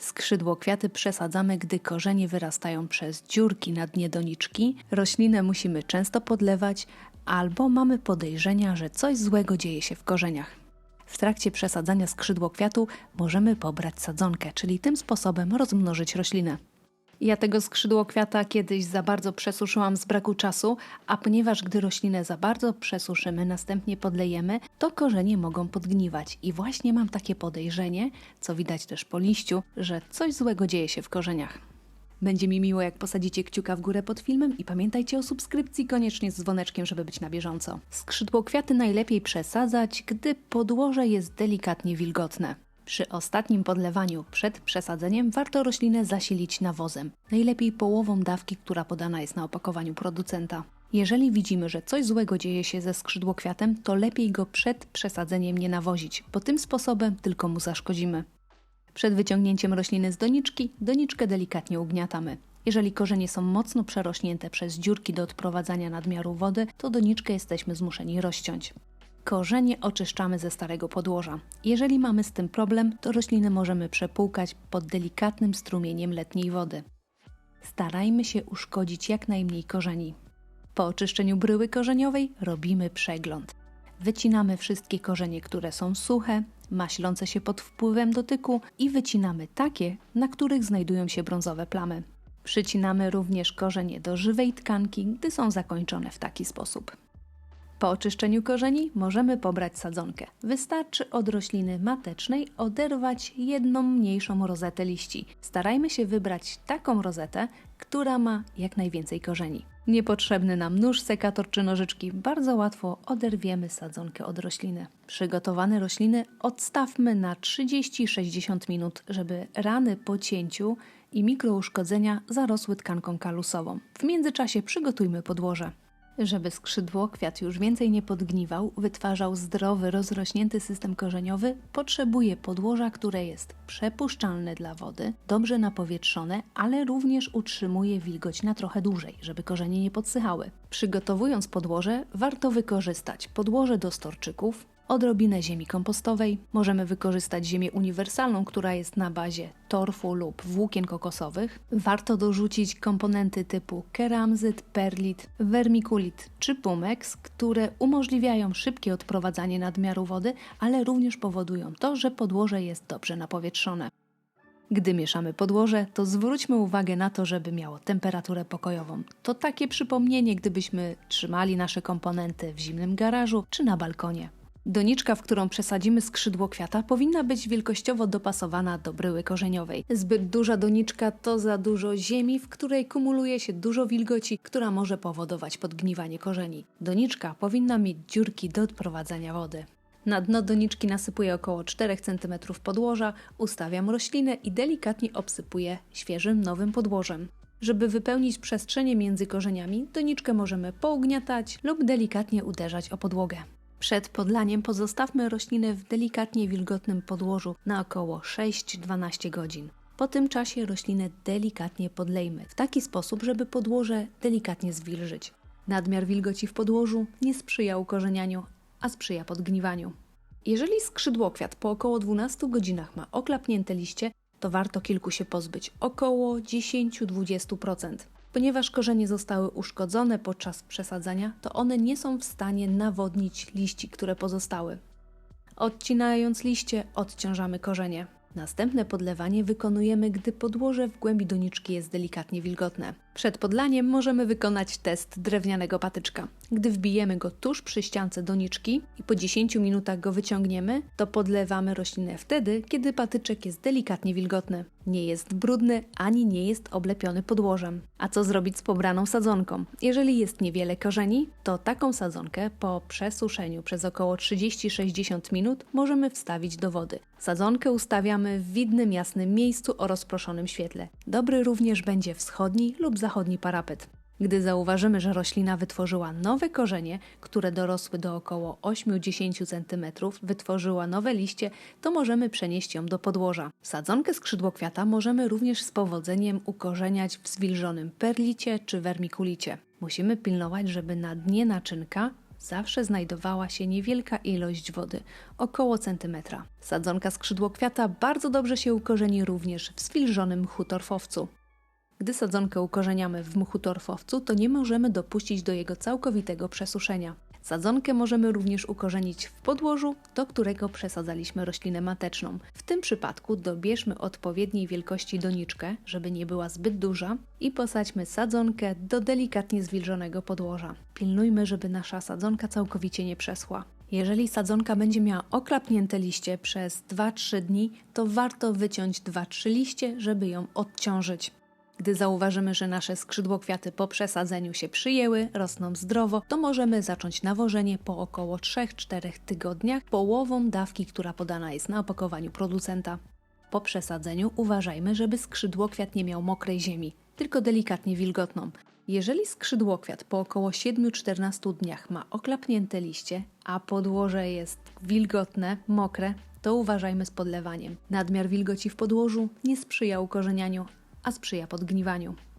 Skrzydłokwiaty przesadzamy, gdy korzenie wyrastają przez dziurki na dnie doniczki, roślinę musimy często podlewać albo mamy podejrzenia, że coś złego dzieje się w korzeniach. W trakcie przesadzania skrzydłokwiatu możemy pobrać sadzonkę, czyli tym sposobem rozmnożyć roślinę. Ja tego skrzydłokwiata kiedyś za bardzo przesuszyłam z braku czasu, a ponieważ gdy roślinę za bardzo przesuszymy, następnie podlejemy, to korzenie mogą podgniwać. I właśnie mam takie podejrzenie, co widać też po liściu, że coś złego dzieje się w korzeniach. Będzie mi miło, jak posadzicie kciuka w górę pod filmem i pamiętajcie o subskrypcji koniecznie z dzwoneczkiem, żeby być na bieżąco. Skrzydłokwiaty najlepiej przesadzać, gdy podłoże jest delikatnie wilgotne. Przy ostatnim podlewaniu przed przesadzeniem warto roślinę zasilić nawozem, najlepiej połową dawki, która podana jest na opakowaniu producenta. Jeżeli widzimy, że coś złego dzieje się ze skrzydłokwiatem, to lepiej go przed przesadzeniem nie nawozić, bo tym sposobem tylko mu zaszkodzimy. Przed wyciągnięciem rośliny z doniczki, doniczkę delikatnie ugniatamy. Jeżeli korzenie są mocno przerośnięte przez dziurki do odprowadzania nadmiaru wody, to doniczkę jesteśmy zmuszeni rozciąć. Korzenie oczyszczamy ze starego podłoża. Jeżeli mamy z tym problem, to rośliny możemy przepłukać pod delikatnym strumieniem letniej wody. Starajmy się uszkodzić jak najmniej korzeni. Po oczyszczeniu bryły korzeniowej robimy przegląd. Wycinamy wszystkie korzenie, które są suche, maślące się pod wpływem dotyku i wycinamy takie, na których znajdują się brązowe plamy. Przycinamy również korzenie do żywej tkanki, gdy są zakończone w taki sposób. Po oczyszczeniu korzeni możemy pobrać sadzonkę. Wystarczy od rośliny matecznej oderwać jedną mniejszą rozetę liści. Starajmy się wybrać taką rozetę, która ma jak najwięcej korzeni. Niepotrzebny nam nóż, sekator czy nożyczki. Bardzo łatwo oderwiemy sadzonkę od rośliny. Przygotowane rośliny odstawmy na 30-60 minut, żeby rany po cięciu i mikrouszkodzenia zarosły tkanką kalusową. W międzyczasie przygotujmy podłoże. Żeby skrzydło kwiat już więcej nie podgniwał, wytwarzał zdrowy, rozrośnięty system korzeniowy, potrzebuje podłoża, które jest przepuszczalne dla wody, dobrze napowietrzone, ale również utrzymuje wilgoć na trochę dłużej, żeby korzenie nie podsychały. Przygotowując podłoże, warto wykorzystać podłoże do storczyków, odrobinę ziemi kompostowej. Możemy wykorzystać ziemię uniwersalną, która jest na bazie torfu lub włókien kokosowych. Warto dorzucić komponenty typu keramzyt, perlit, vermiculit czy pumex, które umożliwiają szybkie odprowadzanie nadmiaru wody, ale również powodują to, że podłoże jest dobrze napowietrzone. Gdy mieszamy podłoże, to zwróćmy uwagę na to, żeby miało temperaturę pokojową. To takie przypomnienie, gdybyśmy trzymali nasze komponenty w zimnym garażu czy na balkonie. Doniczka, w którą przesadzimy skrzydło kwiata, powinna być wielkościowo dopasowana do bryły korzeniowej. Zbyt duża doniczka to za dużo ziemi, w której kumuluje się dużo wilgoci, która może powodować podgniwanie korzeni. Doniczka powinna mieć dziurki do odprowadzania wody. Na dno doniczki nasypuję około 4 cm podłoża, ustawiam roślinę i delikatnie obsypuję świeżym, nowym podłożem. Żeby wypełnić przestrzenie między korzeniami, doniczkę możemy pougniatać lub delikatnie uderzać o podłogę. Przed podlaniem pozostawmy roślinę w delikatnie wilgotnym podłożu na około 6-12 godzin. Po tym czasie roślinę delikatnie podlejmy w taki sposób, żeby podłoże delikatnie zwilżyć. Nadmiar wilgoci w podłożu nie sprzyja ukorzenianiu, a sprzyja podgniwaniu. Jeżeli skrzydłokwiat po około 12 godzinach ma oklapnięte liście, to warto kilku się pozbyć, około 10-20%. Ponieważ korzenie zostały uszkodzone podczas przesadzania, to one nie są w stanie nawodnić liści, które pozostały. Odcinając liście, odciążamy korzenie. Następne podlewanie wykonujemy, gdy podłoże w głębi doniczki jest delikatnie wilgotne. Przed podlaniem możemy wykonać test drewnianego patyczka. Gdy wbijemy go tuż przy ściance doniczki i po 10 minutach go wyciągniemy, to podlewamy roślinę wtedy, kiedy patyczek jest delikatnie wilgotny. Nie jest brudny ani nie jest oblepiony podłożem. A co zrobić z pobraną sadzonką? Jeżeli jest niewiele korzeni, to taką sadzonkę po przesuszeniu przez około 30-60 minut możemy wstawić do wody. Sadzonkę ustawiamy w widnym, jasnym miejscu o rozproszonym świetle. Dobry również będzie wschodni lub zachodni parapet. Gdy zauważymy, że roślina wytworzyła nowe korzenie, które dorosły do około 8-10 cm, wytworzyła nowe liście, to możemy przenieść ją do podłoża. Sadzonkę skrzydłokwiata możemy również z powodzeniem ukorzeniać w zwilżonym perlicie czy wermikulicie. Musimy pilnować, żeby na dnie naczynka zawsze znajdowała się niewielka ilość wody, około centymetra. Sadzonka skrzydłokwiata bardzo dobrze się ukorzeni również w zwilżonym mchu torfowcu. Gdy sadzonkę ukorzeniamy w mchu torfowcu, to nie możemy dopuścić do jego całkowitego przesuszenia. Sadzonkę możemy również ukorzenić w podłożu, do którego przesadzaliśmy roślinę mateczną. W tym przypadku dobierzmy odpowiedniej wielkości doniczkę, żeby nie była zbyt duża i posadźmy sadzonkę do delikatnie zwilżonego podłoża. Pilnujmy, żeby nasza sadzonka całkowicie nie przeschła. Jeżeli sadzonka będzie miała oklapnięte liście przez 2-3 dni, to warto wyciąć 2-3 liście, żeby ją odciążyć. Gdy zauważymy, że nasze skrzydłokwiaty po przesadzeniu się przyjęły, rosną zdrowo, to możemy zacząć nawożenie po około 3-4 tygodniach połową dawki, która podana jest na opakowaniu producenta. Po przesadzeniu uważajmy, żeby skrzydłokwiat nie miał mokrej ziemi, tylko delikatnie wilgotną. Jeżeli skrzydłokwiat po około 7-14 dniach ma oklapnięte liście, a podłoże jest wilgotne, mokre, to uważajmy z podlewaniem. Nadmiar wilgoci w podłożu nie sprzyja ukorzenianiu, a sprzyja podgniwaniu.